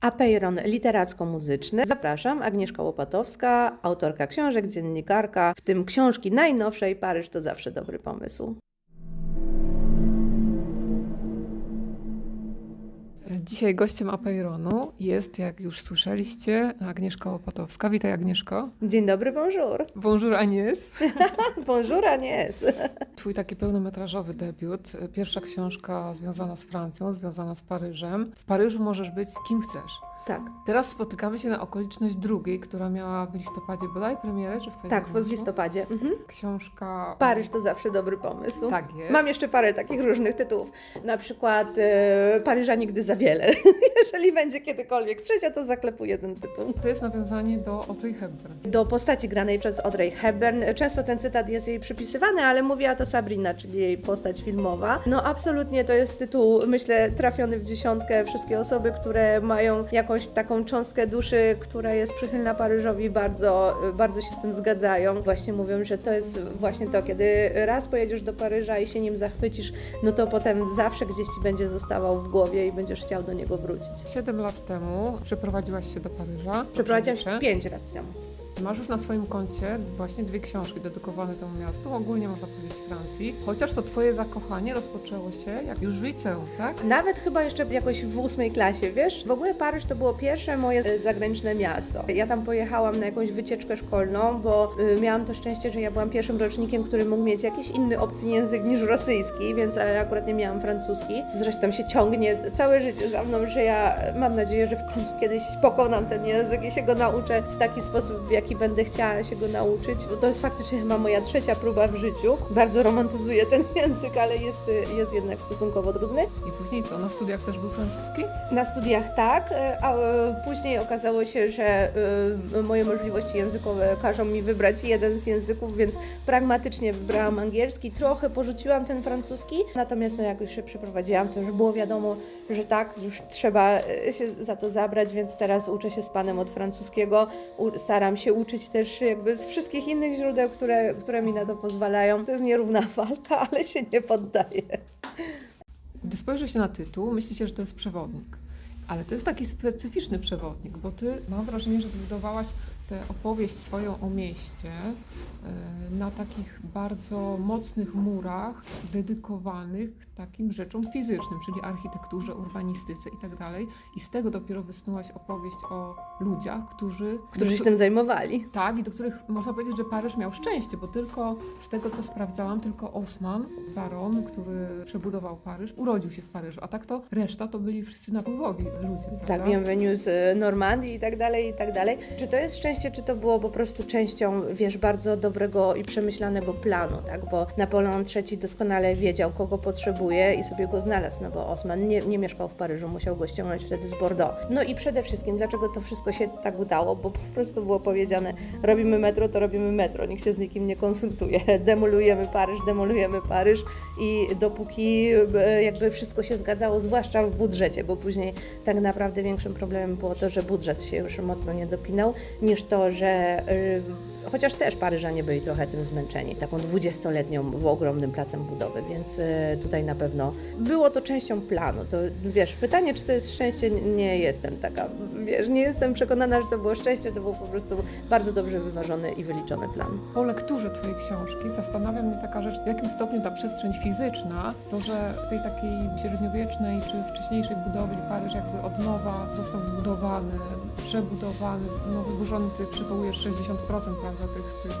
Apeiron literacko-muzyczny. Zapraszam, Agnieszka Łopatowska, autorka książek, dziennikarka, w tym książki najnowszej Paryż to zawsze dobry pomysł. Dzisiaj gościem Apeironu jest, jak już słyszeliście, Agnieszka Łopatowska. Witaj Agnieszko. Dzień dobry, bonjour. Bonjour Agnes. Bonjour, Agnes. Twój taki pełnometrażowy debiut, pierwsza książka związana z Francją, związana z Paryżem. W Paryżu możesz być kim chcesz. Tak, Teraz spotykamy się na okoliczność drugiej, która miała w listopadzie bodaj premierę, czy w tak, październiku? w listopadzie. Mhm. Książka... Paryż to zawsze dobry pomysł. Tak jest. Mam jeszcze parę takich różnych tytułów. Na przykład e, Paryża nigdy za wiele. Jeżeli będzie kiedykolwiek trzecia, to zaklepuję ten tytuł. To jest nawiązanie do Audrey Hepburn. Do postaci granej przez Audrey Hepburn. Często ten cytat jest jej przypisywany, ale mówiła to Sabrina, czyli jej postać filmowa. No absolutnie to jest tytuł, myślę, trafiony w dziesiątkę. Wszystkie osoby, które mają jakąś taką cząstkę duszy, która jest przychylna Paryżowi, bardzo, bardzo się z tym zgadzają. Właśnie mówią, że to jest właśnie to, kiedy raz pojedziesz do Paryża i się nim zachwycisz, no to potem zawsze gdzieś ci będzie zostawał w głowie i będziesz chciał do niego wrócić. Siedem lat temu przeprowadziłaś się do Paryża. Przeprowadziłam się. 5 lat temu. Masz już na swoim koncie właśnie dwie książki dedykowane temu miastu, ogólnie można powiedzieć Francji. Chociaż to twoje zakochanie rozpoczęło się jak już w liceum, tak? Nawet chyba jeszcze jakoś w ósmej klasie, wiesz? W ogóle Paryż to było pierwsze moje e, zagraniczne miasto. Ja tam pojechałam na jakąś wycieczkę szkolną, bo y, miałam to szczęście, że ja byłam pierwszym rocznikiem, który mógł mieć jakiś inny obcy język niż rosyjski, więc e, akurat nie miałam francuski. Zresztą się ciągnie całe życie za mną, że ja mam nadzieję, że w końcu kiedyś pokonam ten język i się go nauczę w taki sposób, w jaki będę chciała się go nauczyć. To jest faktycznie chyba moja trzecia próba w życiu. Bardzo romantyzuję ten język, ale jest, jest jednak stosunkowo trudny. I później co? Na studiach też był francuski? Na studiach tak, e, a e, później okazało się, że e, moje możliwości językowe każą mi wybrać jeden z języków, więc pragmatycznie wybrałam angielski. Trochę porzuciłam ten francuski, natomiast no, jak już się przeprowadziłam, to już było wiadomo, że tak, już trzeba się za to zabrać, więc teraz uczę się z panem od francuskiego. Staram się uczyć też jakby z wszystkich innych źródeł, które, które mi na to pozwalają. To jest nierówna walka, ale się nie poddaję. Gdy spojrzy się na tytuł, myśli się, że to jest przewodnik. Ale to jest taki specyficzny przewodnik, bo ty mam wrażenie, że zbudowałaś tę opowieść swoją o mieście e, na takich bardzo mocnych murach dedykowanych takim rzeczom fizycznym, czyli architekturze, urbanistyce i tak dalej. I z tego dopiero wysnułaś opowieść o ludziach, którzy... Którzy się tym zajmowali. Tak, i do których można powiedzieć, że Paryż miał szczęście, bo tylko z tego, co sprawdzałam, tylko Osman, baron, który przebudował Paryż, urodził się w Paryżu, a tak to reszta to byli wszyscy napływowi ludzie, Tak, prawda? Bienvenue z e, Normandii i tak dalej, i tak dalej. Czy to jest szczęście, czy to było po prostu częścią, wiesz, bardzo dobrego i przemyślanego planu, tak? Bo Napoleon III doskonale wiedział, kogo potrzebuje i sobie go znalazł, no bo Osman nie, nie mieszkał w Paryżu, musiał go ściągnąć wtedy z Bordeaux. No i przede wszystkim, dlaczego to wszystko się tak udało? Bo po prostu było powiedziane, robimy metro, to robimy metro, nikt się z nikim nie konsultuje. Demolujemy Paryż, demolujemy Paryż i dopóki e, jakby wszystko się zgadzało, zwłaszcza w budżecie, bo później tak naprawdę większym problemem było to, że budżet się już mocno nie dopinał, niż to, że chociaż też Paryżanie byli trochę tym zmęczeni, taką dwudziestoletnią ogromnym placem budowy, więc y, tutaj na pewno było to częścią planu. To wiesz, pytanie, czy to jest szczęście, nie jestem taka, wiesz, nie jestem przekonana, że to było szczęście, to był po prostu bardzo dobrze wyważony i wyliczony plan. Po lekturze Twojej książki zastanawia mnie taka rzecz, w jakim stopniu ta przestrzeń fizyczna, to, że w tej takiej średniowiecznej czy wcześniejszej budowli Paryż jakby od nowa został zbudowany, przebudowany, no wyburzony, Ty przywołujesz 60% prawda, tych, tych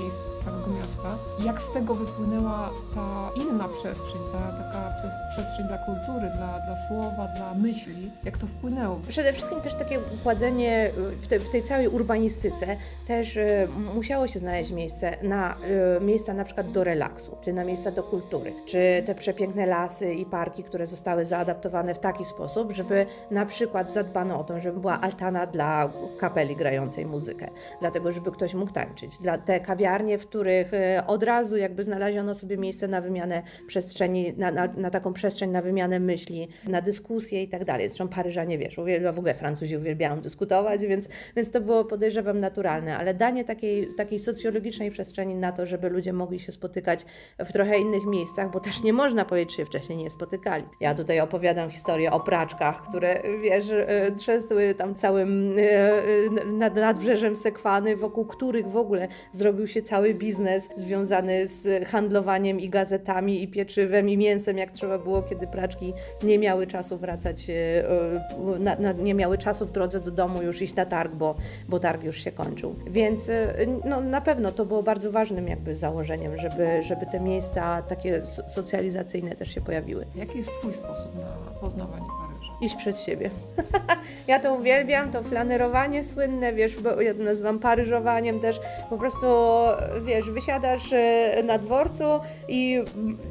miejsc całego miasta. Jak z tego wypłynęła ta inna przestrzeń, ta taka przestrzeń dla kultury, dla, dla słowa, dla myśli, jak to wpłynęło? Przede wszystkim też takie układzenie y, w, te, w tej całej urbanistyce też y, musiało się znaleźć miejsce na y, miejsca na przykład do relaksu, czy na miejsca do kultury, czy te przepiękne lasy i parki, które zostały zaadaptowane w taki sposób, żeby na przykład zadbano o to, żeby była altana dla kapeli grającej muzykę, dlatego żeby ktoś mógł tam potańczyć. Dla te kawiarnie, w których e, od razu jakby znaleziono sobie miejsce na wymianę przestrzeni, na, na, na taką przestrzeń, na wymianę myśli, na dyskusję i tak dalej. Zresztą Paryżanie, wiesz, uwielbia, w ogóle Francuzi uwielbiają dyskutować, więc, więc to było podejrzewam naturalne, ale danie takiej, takiej socjologicznej przestrzeni na to, żeby ludzie mogli się spotykać w trochę innych miejscach, bo też nie można powiedzieć, że się wcześniej nie spotykali. Ja tutaj opowiadam historię o praczkach, które, wiesz, e, trzęsły tam całym e, nad, nadbrzeżem Sekwany, wokół których w ogóle zrobił się cały biznes związany z handlowaniem i gazetami, i pieczywem, i mięsem, jak trzeba było, kiedy praczki nie miały czasu wracać, e, e, na, na, nie miały czasu w drodze do domu już iść na targ, bo, bo targ już się kończył. Więc e, no, na pewno to było bardzo ważnym jakby założeniem, żeby, żeby te miejsca takie so- socjalizacyjne też się pojawiły. Jaki jest Twój sposób na poznawanie Paryża? Iść przed siebie. ja to uwielbiam, to flanerowanie słynne, wiesz, bo ja to nazywam paryżowaniem też. Po prostu, wiesz, wysiadasz e, na dworcu i,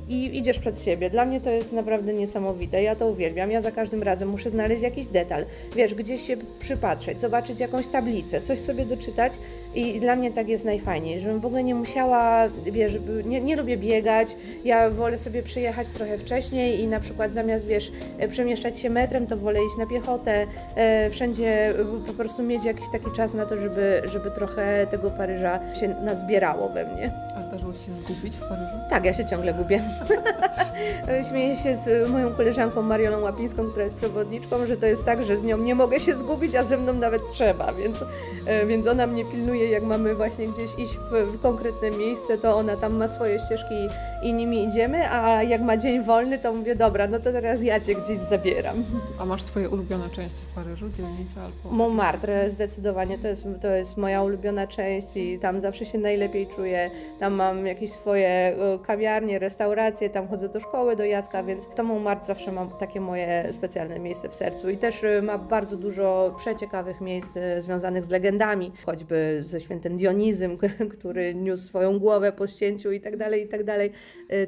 i idziesz przed siebie. Dla mnie to jest naprawdę niesamowite. Ja to uwielbiam. Ja za każdym razem muszę znaleźć jakiś detal, wiesz, gdzieś się przypatrzeć, zobaczyć jakąś tablicę, coś sobie doczytać i dla mnie tak jest najfajniej, żebym w ogóle nie musiała, wiesz, nie, nie lubię biegać, ja wolę sobie przyjechać trochę wcześniej i na przykład zamiast, wiesz, e, przemieszczać się metrem, to wolę iść na piechotę, e, wszędzie e, po prostu mieć jakiś taki czas na to, żeby, żeby trochę tego Paryża się nazbierało we mnie. Zdarzyło Ci się zgubić w Paryżu? Tak, ja się ciągle gubię. Śmieję się z moją koleżanką Mariolą Łapińską, która jest przewodniczką, że to jest tak, że z nią nie mogę się zgubić, a ze mną nawet trzeba, więc, e, więc ona mnie pilnuje, jak mamy właśnie gdzieś iść w, w konkretne miejsce, to ona tam ma swoje ścieżki i nimi idziemy, a jak ma dzień wolny, to mówię, dobra, no to teraz ja Cię gdzieś zabieram. A masz swoje ulubione części w Paryżu, dzielnice albo... Montmartre zdecydowanie to jest, to jest moja ulubiona część i tam zawsze się najlepiej czuję. Tam mam jakieś swoje e, kawiarnie, restauracje, tam chodzę do szkoły, do Jacka, więc to Montmartre zawsze mam takie moje specjalne miejsce w sercu. I też e, ma bardzo dużo przeciekawych miejsc e, związanych z legendami, choćby ze świętym Dionizym, który niósł swoją głowę po ścięciu i tak dalej, i tak dalej.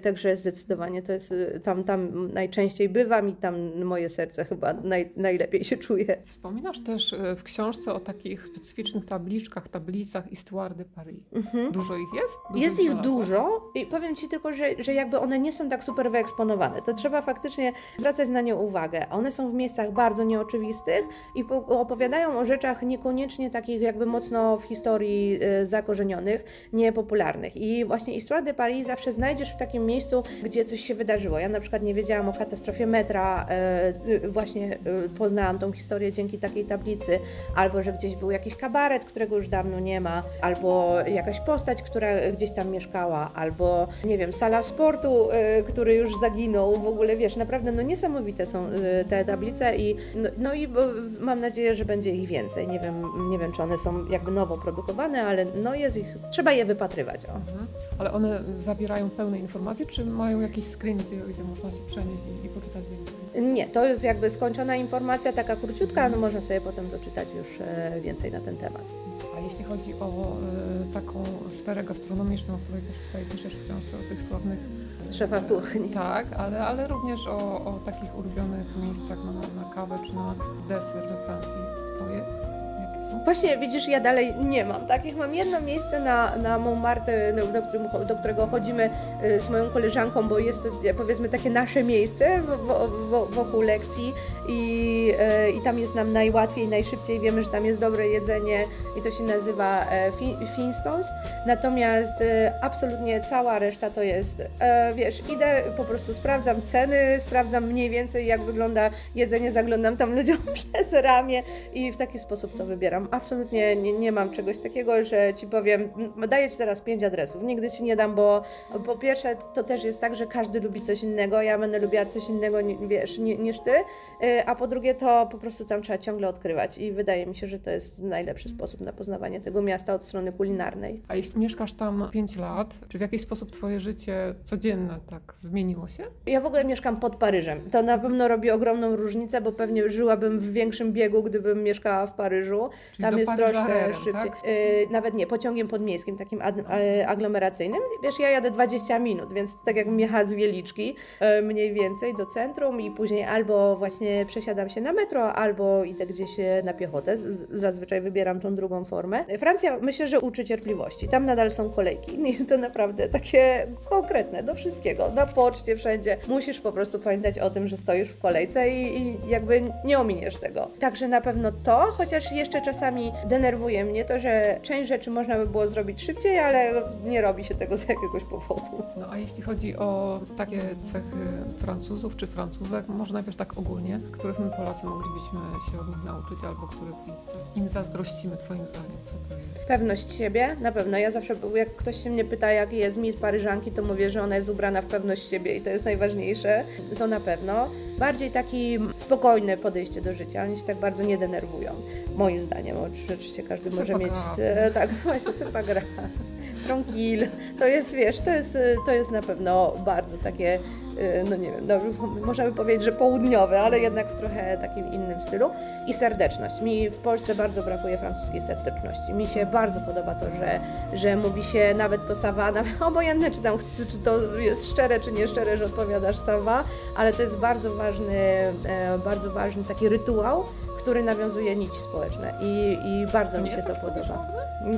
Także zdecydowanie to jest, tam, tam najczęściej bywam i tam moje serce chyba naj, najlepiej się czuje. Wspominasz też w książce o takich specyficznych tabliczkach, tablicach Histoire de Paris. Dużo ich jest? Dużo Jest ich dużo i powiem Ci tylko, że, że jakby one nie są tak super wyeksponowane. To trzeba faktycznie zwracać na nie uwagę. One są w miejscach bardzo nieoczywistych i po- opowiadają o rzeczach niekoniecznie takich jakby mocno w historii e, zakorzenionych, niepopularnych. I właśnie Histoire de Paris zawsze znajdziesz w takim miejscu, gdzie coś się wydarzyło. Ja na przykład nie wiedziałam o katastrofie metra, e, y, właśnie poznałam tą historię dzięki takiej tablicy, albo że gdzieś był jakiś kabaret, którego już dawno nie ma, albo jakaś postać, która gdzieś tam mieszkała, albo nie wiem, sala sportu, y, który już zaginął. W ogóle wiesz, naprawdę no niesamowite są y, te tablice i no, no i mam nadzieję, że będzie ich więcej. Nie wiem, nie wiem, czy one są jakby nowo produkowane, ale no jest ich, trzeba je wypatrywać. O. Mhm. Ale one zawierają pełne informacje, czy mają jakiś screen, gdzie, gdzie można się przenieść i, i poczytać więcej? Nie, to jest jakby skończona informacja, taka króciutka, no można sobie potem doczytać już e, więcej na ten temat. Jeśli chodzi o e, taką sferę gastronomiczną, o której też tutaj piszesz w książce, o tych sławnych... Szefa kuchni. Tak, ale, ale również o, o takich ulubionych miejscach na, na kawę czy na deser we Francji. Twoje? Właśnie, widzisz, ja dalej nie mam takich. Mam jedno miejsce na, na Montmartre, do, do, którego chodzimy y, z moją koleżanką, bo jest to powiedzmy takie nasze miejsce wo- wo- wo- wokół lekcji i, e, i tam jest nam najłatwiej, najszybciej. Wiemy, że tam jest dobre jedzenie i to się nazywa e, Fi- Finstons. Natomiast e, absolutnie cała reszta to jest, e, wiesz, idę, po prostu sprawdzam ceny, sprawdzam mniej więcej jak wygląda jedzenie, zaglądam tam ludziom przez ramię i w taki sposób to wybieram. Absolutnie nie, nie mam czegoś takiego, że ci powiem, "M, daję ci teraz pięć adresów. Nigdy ci nie dam, bo po pierwsze to też jest tak, że każdy lubi coś innego. Ja będę lubiła coś innego, wiesz, ni, niż ty. Y, A po drugie to po prostu tam trzeba ciągle odkrywać i wydaje mi się, że to jest najlepszy sposób na poznawanie tego miasta od strony kulinarnej. A jeśli mieszkasz tam 5 lat, czy w jakiś sposób twoje życie codzienne tak zmieniło się? Ja w ogóle mieszkam pod Paryżem. To na pewno robi ogromną różnicę, bo pewnie żyłabym w większym biegu, gdybym mieszkała w Paryżu. Czyli Tam jest troszkę szybciej. tak? Y, nawet nie, pociągiem podmiejskim, takim e, aglomeracyjnym. Wiesz, ja jadę 20 minut, więc tak jak jechała z Wieliczki e, mniej więcej do centrum i później albo właśnie przesiadam się na metro, albo idę gdzieś na piechotę. Z- Zazwyczaj wybieram tą drugą formę. Francja myślę, że uczy cierpliwości. Tam nadal są kolejki to naprawdę takie konkretne do wszystkiego. Na poczcie, wszędzie. Musisz po prostu pamiętać o tym, że stoisz w kolejce i, i jakby nie ominiesz tego. Także na pewno to, chociaż jeszcze czasami denerwuje mnie to, że część rzeczy można by było zrobić szybciej, ale nie robi się tego z jakiegoś powodu. No a jeśli chodzi o takie cechy Francuzów czy Francuzek, może najpierw tak ogólnie, których my Polacy moglibyśmy się od nich nauczyć, albo których im zazdrościmy, twoim zdaniem, co to jest? Pewność siebie, na pewno. Ja zawsze, jak ktoś się mnie pyta, jaki jest mit Paryżanki, to mówię, że ona jest ubrana w pewność siebie i to jest najważniejsze. To na pewno. Bardziej taki spokojne podejście do życia. Oni się tak bardzo nie denerwują, moim zdaniem. Oczywiście każdy może mieć... E, tak, właśnie, sypa gra. Tronquil. To jest, wiesz, to jest, e, to jest na pewno bardzo takie, e, no nie wiem, no, można by powiedzieć, że południowe, ale jednak w trochę takim innym stylu. I serdeczność. Mi w Polsce bardzo brakuje francuskiej serdeczności. Mi się bardzo podoba to, że, że mówi się nawet to sawana, obojętne czy tam czy to jest szczere, czy nieszczere, że odpowiadasz sawa, ale to jest bardzo ważny, e, bardzo ważny taki rytuał, który nawiązuje nici społeczne i, i bardzo To mi się to podoba.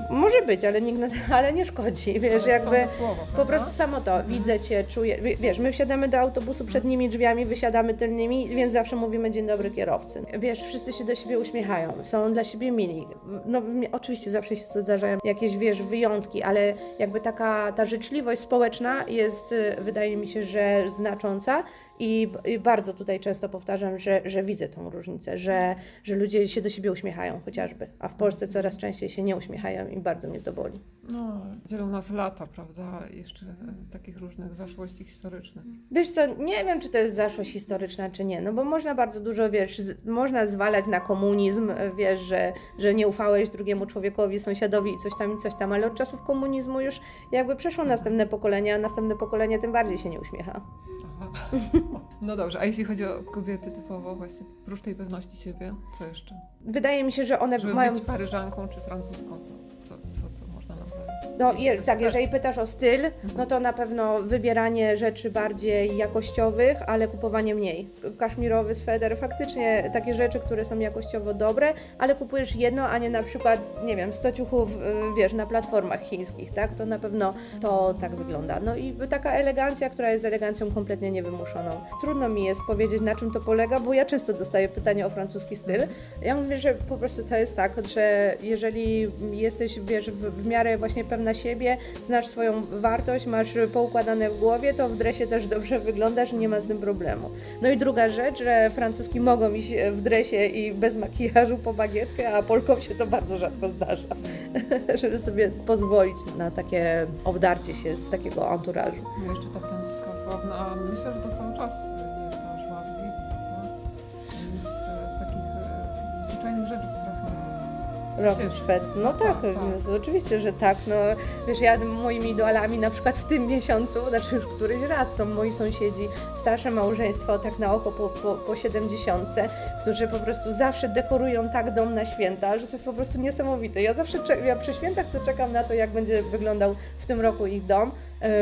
Może być, ale, nikt, na- ale nie szkodzi, wiesz, jakby... słowa, Po prostu samo to, widzę cię, czuję. Wie- Wiesz, my wsiadamy do autobusu przednimi drzwiami, wysiadamy tylnymi, więc zawsze mówimy dzień dobry kierowcy. Wiesz, wszyscy się do siebie uśmiechają, są dla siebie mili. No oczywiście zawsze się zdarzają jakieś, wiesz, wyjątki, ale jakby taka ta życzliwość społeczna jest, y, wydaje mi się, że znacząca i, i bardzo tutaj często powtarzam, że, że widzę tą różnicę, że, że ludzie się do siebie uśmiechają chociażby, a w Polsce coraz częściej się nie uśmiechają i bardzo mnie to boli. No, dzielą nas lata, prawda? Jeszcze e, takich różnych zaszłości historycznych. Wiesz co, nie wiem, czy to jest zaszłość historyczna, czy nie, no bo można bardzo dużo, wiesz, z, można zwalać na komunizm, e, wiesz, że, że nie ufałeś drugiemu człowiekowi, sąsiadowi i coś tam, i coś tam, ale od czasów komunizmu już jakby przeszło następne pokolenie, a następne pokolenie tym bardziej się nie uśmiecha. Aha. No dobrze, a jeśli chodzi o kobiety typowo, właśnie oprócz tej pewności siebie, co jeszcze? Wydaje mi się, że one Żeby mają... być Paryżanką czy Francuską, to co, co, można nam zająć? No, je, tak, jeżeli pytasz o styl, no to na pewno wybieranie rzeczy bardziej jakościowych, ale kupowanie mniej. Kaszmirowy sweter, faktycznie takie rzeczy, które są jakościowo dobre, ale kupujesz jedno, a nie na przykład, nie wiem, 100 ciuchów, y, wiesz, na platformach chińskich, tak? To na pewno to tak wygląda. No i taka elegancja, która jest elegancją kompletnie niewymuszoną. Trudno mi jest powiedzieć, na czym to polega, bo ja często dostaję pytania o francuski styl. Ja mówię, że po prostu to jest tak, że jeżeli jesteś, wiesz, w, miarę właśnie pewna siebie, znasz swoją wartość, masz poukładane w głowie, to w dresie też dobrze wyglądasz i nie ma z tym problemu. No i druga rzecz, że francuski mogą iść w dresie i bez makijażu po bagietkę, a Polkom się to bardzo rzadko zdarza, żeby sobie pozwolić na takie obdarcie się z takiego anturażu. No jeszcze ta francuska sławna, myślę, że to cały czas zwyczajnych rzeczy cieszyć. szwed. No tak, tak. Jezu, oczywiście, że tak. No, wiesz, ja moimi idolami na przykład w tym miesiącu, znaczy już któryś raz są moi sąsiedzi, starsze małżeństwo, tak na oko po, po, po 70, którzy po prostu zawsze dekorują tak dom na święta, że to jest po prostu niesamowite. Ja zawsze, ja przy świętach to czekam na to, jak będzie wyglądał w tym roku ich dom,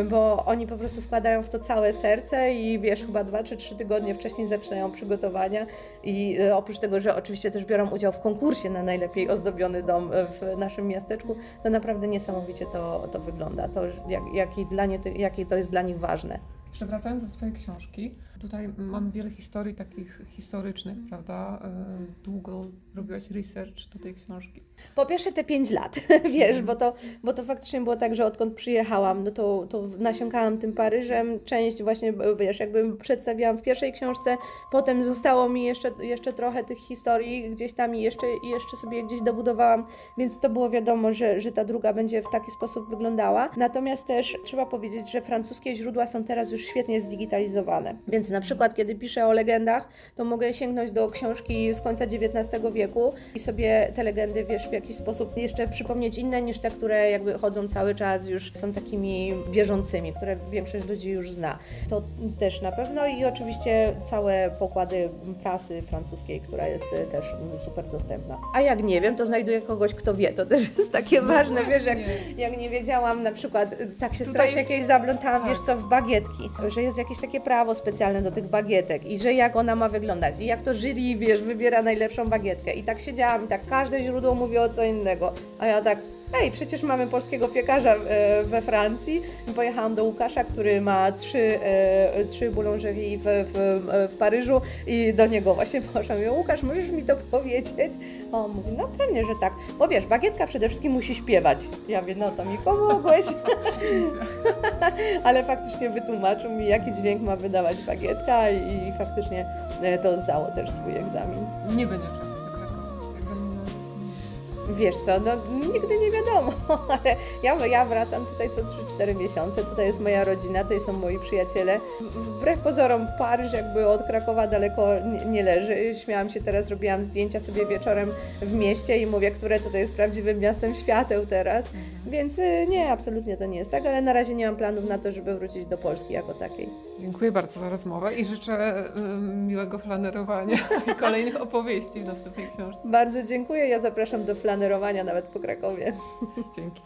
bo oni po prostu wkładają w to całe serce i wiesz, chyba dwa czy trzy tygodnie wcześniej zaczynają przygotowania i y, oprócz tego, że oczywiście też biorą udział w konkursie na najlepiej ozdobiony dom y, w naszym miasteczku, to naprawdę niesamowicie to, to wygląda, to jak, jaki dla nie, jakie to jest dla nich ważne. Jeszcze wracając do Twojej książki, tutaj mamy wiele historii takich historycznych, prawda? E, Długo robiłaś research do tej książki. Po pierwsze te pięć lat, wiesz, bo to, bo to faktycznie było tak, że odkąd przyjechałam, no to, to nasiąkałam tym Paryżem, część właśnie, wiesz, jakby przedstawiłam w pierwszej książce, potem zostało mi jeszcze, jeszcze trochę tych historii gdzieś tam i jeszcze, jeszcze sobie gdzieś dobudowałam, więc to było wiadomo, że, że ta druga będzie w taki sposób wyglądała. Natomiast też trzeba powiedzieć, że francuskie źródła są teraz już świetnie zdigitalizowane, więc na przykład, kiedy piszę o legendach, to mogę sięgnąć do książki z końca XIX wieku i sobie te legendy, wiesz, w jakiś sposób jeszcze przypomnieć inne niż te, które jakby chodzą cały czas, już są takimi bieżącymi, które większość ludzi już zna. To też na pewno i oczywiście całe pokłady prasy francuskiej, która jest e, też super dostępna. A jak nie wiem, to znajduję kogoś, kto wie. To też jest takie ważne, wiesz, jak, właśnie. jak nie wiedziałam, na przykład y, tak się strasznie jest- jakieś zaplątałam, tak. wiesz co, w bagietki, że jest jakieś takie prawo specjalne do tych bagietek i że jak ona ma wyglądać i jak to jury, wiesz, wybiera najlepszą bagietkę. I tak siedziałam i tak każde źródło mówi o co innego, a ja tak Ej, przecież mamy polskiego piekarza e, we Francji. Pojechałam do Łukasza, który ma trzy, e, trzy boulangerie w, w, w Paryżu i do niego właśnie poszłam. Mówię, Łukasz, możesz mi to powiedzieć? On mówi, no pewnie, że tak. Bo wiesz, bagietka przede wszystkim musi śpiewać. Ja mówię, no to mi pomogłeś. Ale faktycznie wytłumaczył mi, jaki dźwięk ma wydawać bagietka i, faktycznie e, to zdało też swój egzamin. Nie będzie wracać Wiesz co, no nigdy nie wiadomo, ale ja, ja wracam tutaj co 3-4 miesiące, tutaj jest moja rodzina, tutaj są moi przyjaciele. Wbrew pozorom Paryż jakby od Krakowa daleko nie, leży. Śmiałam się teraz, robiłam zdjęcia sobie wieczorem w mieście i mówię, które tutaj jest prawdziwym miastem świateł teraz, więc y, nie, absolutnie to nie jest tak, ale na razie nie mam planów na to, żeby wrócić do Polski jako takiej. Dziękuję bardzo za rozmowę i życzę miłego flanerowania i kolejnych opowieści w następnej książce. Bardzo dziękuję, ja zapraszam do flanerowania nawet po Krakowie. Dzięki.